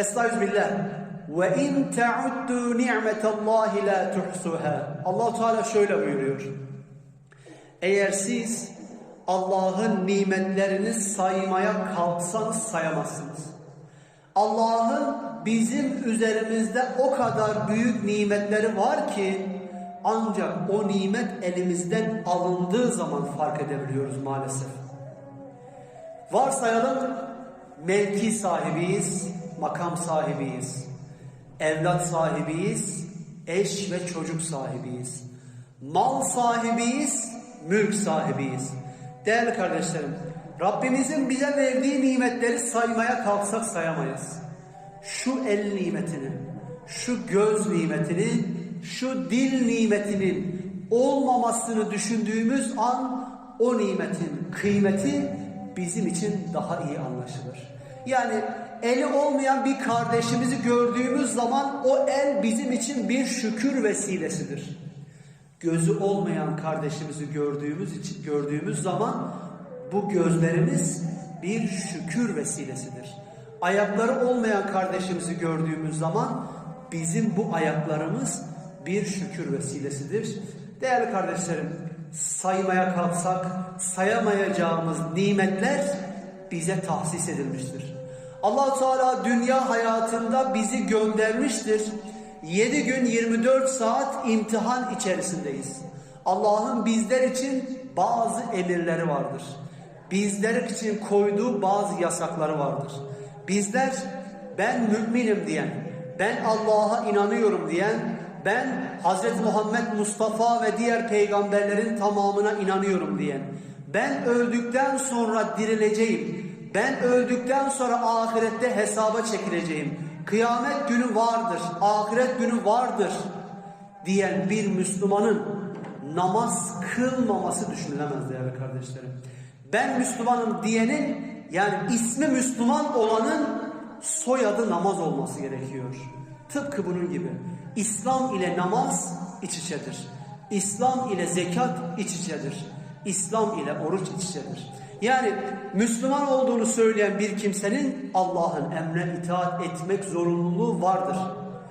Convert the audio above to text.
Estağfirullah. Ve in ta'uddu ni'metallahi la tuhsuha. Allah Teala şöyle buyuruyor. Eğer siz Allah'ın nimetlerini saymaya kalksanız sayamazsınız. Allah'ın bizim üzerimizde o kadar büyük nimetleri var ki ancak o nimet elimizden alındığı zaman fark edebiliyoruz maalesef. Varsayalım mevki sahibiyiz, makam sahibiyiz, evlat sahibiyiz, eş ve çocuk sahibiyiz, mal sahibiyiz, mülk sahibiyiz. Değerli kardeşlerim, Rabbimizin bize verdiği nimetleri saymaya kalksak sayamayız. Şu el nimetini, şu göz nimetini, şu dil nimetinin olmamasını düşündüğümüz an o nimetin kıymeti bizim için daha iyi anlaşılır. Yani eli olmayan bir kardeşimizi gördüğümüz zaman o el bizim için bir şükür vesilesidir. Gözü olmayan kardeşimizi gördüğümüz için gördüğümüz zaman bu gözlerimiz bir şükür vesilesidir. Ayakları olmayan kardeşimizi gördüğümüz zaman bizim bu ayaklarımız bir şükür vesilesidir. Değerli kardeşlerim, saymaya kalksak sayamayacağımız nimetler bize tahsis edilmiştir. allah Teala dünya hayatında bizi göndermiştir. 7 gün 24 saat imtihan içerisindeyiz. Allah'ın bizler için bazı emirleri vardır. Bizler için koyduğu bazı yasakları vardır. Bizler ben müminim diyen, ben Allah'a inanıyorum diyen, ben Hz. Muhammed Mustafa ve diğer peygamberlerin tamamına inanıyorum diyen, ben öldükten sonra dirileceğim, ben öldükten sonra ahirette hesaba çekileceğim, kıyamet günü vardır, ahiret günü vardır diyen bir Müslümanın namaz kılmaması düşünülemez değerli kardeşlerim. Ben Müslümanım diyenin yani ismi Müslüman olanın soyadı namaz olması gerekiyor. Tıpkı bunun gibi. İslam ile namaz iç içedir. İslam ile zekat iç içedir. İslam ile oruç iç içedir. Yani Müslüman olduğunu söyleyen bir kimsenin Allah'ın emrine itaat etmek zorunluluğu vardır.